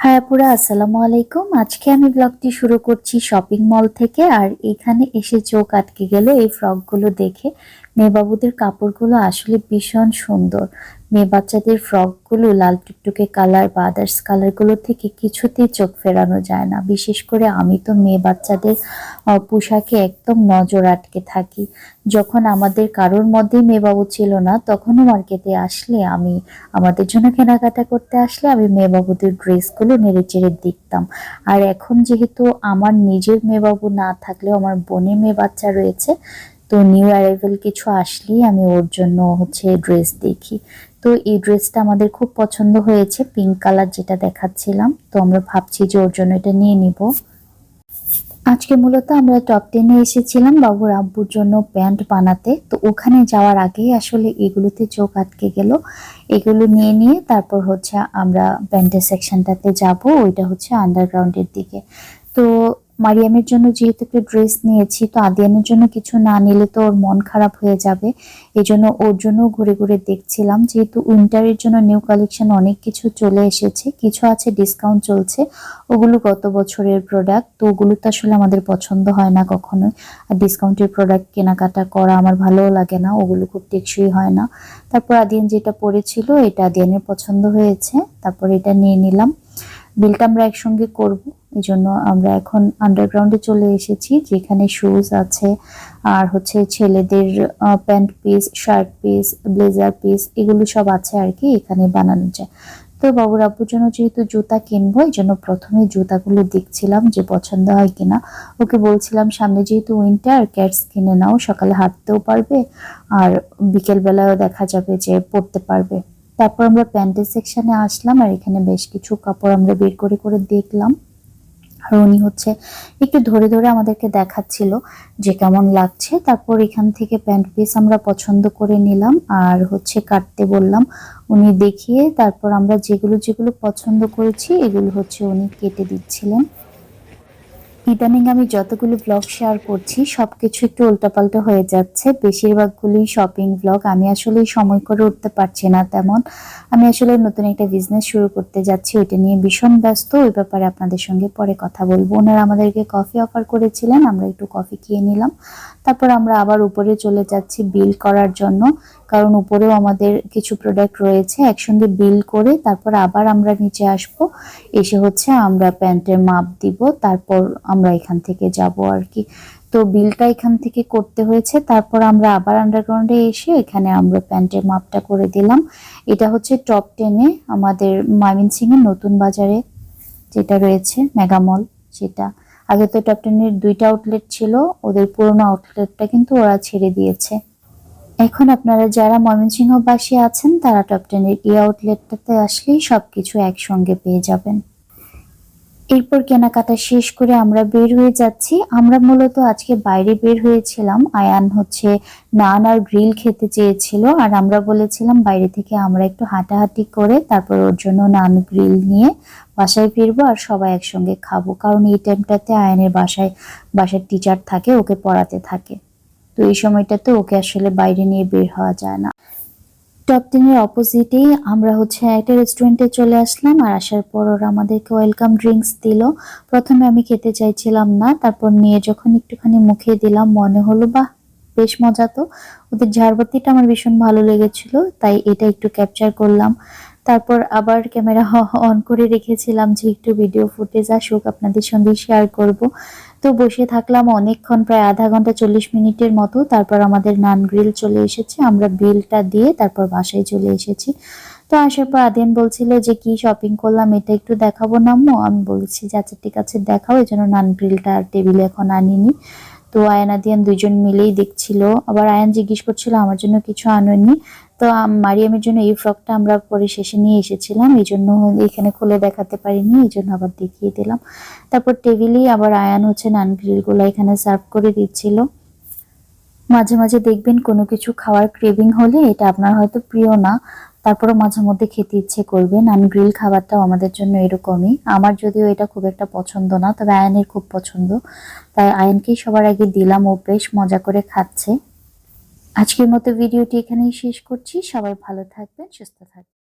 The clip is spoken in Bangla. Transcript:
হ্যাঁ আপুরা, আসসালামু আলাইকুম। আজকে আমি ব্লগটি শুরু করছি শপিং মল থেকে, আর এখানে এসে চোখ আটকে গেল এই ফ্রকগুলো দেখে মেয়ে বাবুদের কাপড়গুলো আসলে ভীষণ সুন্দর। মেয়ে বাচ্চাদের ফ্রকগুলো, লাল টুকটুকে কালার বা আদার্স কালারগুলো থেকে কিছুতেই চোখ ফেরানো যায় না। বিশেষ করে আমি তো মেয়ে বাচ্চাদের পোশাকে একদম নজর আটকে থাকি। যখন আমাদের কারোর মধ্যেই মেয়েবাবু ছিল না, তখনও মার্কেটে আসলে আমি, আমাদের জন্য কেনাকাটা করতে আসলে আমি মেয়েবাবুদের ড্রেসগুলো নেড়ে চেড়ে দেখতাম। আর এখন যেহেতু আমার নিজের মেয়েবাবু না থাকলেও আমার বোনের মেয়ে বাচ্চা রয়েছে তো নিউ অ্যারাইভেল কিছু আসলেই আমি ওর জন্য হচ্ছে ড্রেস দেখি। তো এই ড্রেসটা আমাদের খুব পছন্দ হয়েছে পিঙ্ক কালার যেটা দেখাচ্ছিলাম। তো আমরা ভাবছি যে ওর জন্য এটা নিয়ে নিব। আজকে মূলত আমরা টপ টেনে এসেছিলাম বাবুর আব্বুর জন্য প্যান্ট বানাতে। তো ওখানে যাওয়ার আগেই আসলে এগুলোতে চোখ আটকে গেল। এগুলো নিয়ে নিয়ে তারপর হচ্ছে আমরা প্যান্টের সেকশনটাতে যাব, ওইটা হচ্ছে আন্ডারগ্রাউন্ডের দিকে। তো মারিয়ামের জন্য যেহেতু একটা ড্রেস নিয়েছি, তো আদিয়ানের জন্য কিছু না নিলে তো ওর মন খারাপ হয়ে যাবে। এই জন্য ওর জন্য ঘুরে ঘুরে দেখছিলাম। যেহেতু উইন্টারের জন্য নিউ কালেকশন অনেক কিছু চলে এসেছে, কিছু আছে ডিসকাউন্ট চলছে। ওগুলো গত বছরের প্রোডাক্ট তো ওগুলো তো আসলে আমাদের পছন্দ হয় না কখনোই। আর ডিসকাউন্টের প্রোডাক্ট কেনাকাটা করা আমার ভালোও লাগে না, ওগুলো খুব টেকসই হয় না। তারপর আদিয়ান যেটা পরেছিল, এটা আদিয়ানের পছন্দ হয়েছে। তারপর এটা নিয়ে নিলাম। বিলটা আমরা একসঙ্গে করব। এই জন্য আমরা এখন আন্ডারগ্রাউন্ডে চলে এসেছি, যেখানে শুজ আছে, আর হচ্ছে ছেলেদের pant piece shirt piece blazer piece এগুলো সব আছে আর কি এখানে বানানো যায়। তো বাবুর আব্বুর জন্য যেহেতু জুতা কিনবো এই জন্য প্রথমে জুতাগুলো দেখছিলাম যে পছন্দ হয় কিনা। ওকে বলছিলাম, সামনে যেহেতু উইন্টার ক্যাটস কিনে নাও, সকালে হাঁটতেও পারবে, আর বিকেল বেলায়ও দেখা যাবে যে পড়তে পারবে। তারপর আমরা প্যান্টের সেকশনে আসলাম, আর এখানে বেশ কিছু কাপড় আমরা বের করে করে দেখলাম। আর উনি হচ্ছে, একটু ধরে ধরে আমাদেরকে দেখাচ্ছিল যে কেমন লাগছে। তারপর এখান থেকে প্যান্ট পিস আমরা পছন্দ করে নিলাম। আর হচ্ছে কাটতে বললাম, উনি দেখিয়ে তারপর আমরা যেগুলো যেগুলো পছন্দ করেছি, এগুলো হচ্ছে উনি কেটে দিচ্ছিলেন। ইদানিং আমি যতগুলো ব্লগ শেয়ার করছি সব কিছু একটু উল্টাপাল্টা হয়ে যাচ্ছে। বেশিরভাগগুলোই শপিং ব্লগ আমি আসলে সময় করে উঠতে পারছি না তেমন। আমি আসলে নতুন একটা বিজনেস শুরু করতে যাচ্ছি ওইটা নিয়ে ভীষণ ব্যস্ত। ওই ব্যাপারে আপনাদের সঙ্গে পরে কথা বলব। ওনারা আমাদেরকে কফি অফার করেছিলেন, আমরা একটু কফি খেয়ে নিলাম। তারপর আমরা আবার উপরে চলে যাচ্ছি বিল করার জন্য। কারণ উপরেও আমাদের কিছু প্রোডাক্ট রয়েছে, একসঙ্গে বিল করে তারপর আবার আমরা নিচে আসব। এসে হচ্ছে আমরা প্যান্টের মাপ দিব, তারপর আমরা এখান থেকে যাব আর কি। তো বিলটা এখান থেকে করতে হয়েছে। তারপর আমরা আবার আন্ডারগ্রাউন্ডে এসে এখানে আমরা প্যান্টের মাপটা করে দিলাম। এটা হচ্ছে টপ টেনে আমাদের ময়মনসিংহের নতুন বাজারে যেটা রয়েছে মেগামল সেটা আগে তো টপ টেনের দুইটা আউটলেট ছিল, ওদের পুরোনো আউটলেটটা কিন্তু ওরা ছেড়ে দিয়েছে। এখন আপনারা যারা ময়মনসিংহবাসী আছেন, তারা টপ টেনের এই আউটলেটটাতে আসলেই সবকিছু একসঙ্গে পেয়ে যাবেন। এরপর কেনাকাটা শেষ করে আমরা বের হয়ে যাচ্ছি। আমরা মূলত আজকে বাইরে বের হয়েছিলাম। আয়ান হচ্ছে নান আর গ্রিল খেতে চেয়েছিল আর আমরা বলেছিলাম বাইরে থেকে আমরা একটু হাঁটাহাঁটি করে তারপর ওর জন্য নান গ্রিল নিয়ে বাসায় ফিরবো আর সবাই একসঙ্গে খাব। কারণ এই টাইমটাতে আয়ানের বাসায়, বাসার টিচার থাকে, ওকে পড়াতে থাকে। তো এই সময়টাতে ওকে আসলে বাইরে নিয়ে বের হওয়া যায় না। টপ টেনের অপোজিটেই আমরা হচ্ছে একটা রেস্টুরেন্টে চলে আসলাম আর আসার পর ওরা আমাদেরকে ওয়েলকাম ড্রিঙ্কস দিল। প্রথমে আমি খেতে চাইছিলাম না, তারপর নিয়ে যখন একটুখানি মুখে দিলাম, মনে হলো, বাহ বেশ মজা তো। ওদের ঝাড়বাতিটা আমার ভীষণ ভালো লেগেছিল, তাই এটা একটু ক্যাপচার করলাম। তারপর আবার ক্যামেরা অন করে রেখেছিলাম যে একটু ভিডিও ফুটেজ আসুক, আপনাদের সঙ্গে শেয়ার করব। তো বসে থাকলাম অনেকক্ষণ, প্রায় আধা ঘণ্টা চল্লিশ মিনিটের মতো। তারপর আমাদের নান গ্রিল চলে এসেছে, আমরা বিলটা দিয়ে তারপর বাসায় চলে এসেছি। তো আসার পর আদিন বলছিল যে, কি শপিং করলাম, এটা একটু দেখাবো নাম্মু? আমি বলছি যে আচ্ছা ঠিক আছে, দেখাও। এই জন্য নান গ্রিলটা আর টেবিলে এখন আনিনি। তো আয়ান, আদিয়ান দুজন মিলেই দেখছিল। আবার আয়ান জিজ্ঞেস করছিল, আমার জন্য কিছু আনোনি? তো মারিয়ামের জন্য এই ফ্রকটা আমরা পরে শেষে নিয়ে এসেছিলাম। এই জন্য এখানে খুলে দেখাতে পারিনি, এই জন্য আবার দেখিয়ে দিলাম। তারপর টেবিলেই আবার আয়ান হচ্ছে নান গ্রিলগুলো এখানে সার্ভ করে দিচ্ছিল। মাঝে মাঝে দেখবেন কোনো কিছু খাওয়ার ক্রেভিং হলে এটা আপনার হয়তো প্রিয় না। তারপরে মাঝে মধ্যে খেতে ইচ্ছে করবে। নান গ্রিল খাবারটাও আমাদের জন্য এরকমই। আমার যদিও এটা খুব একটা পছন্দ না, তবে আয়নের খুব পছন্দ। তাই আয়নকেই সবার আগে দিলাম, ও বেশ মজা করে খাচ্ছে। আজকের মতো ভিডিওটি এখানেই শেষ করছি। সবাই ভালো থাকবেন, সুস্থ থাকবেন।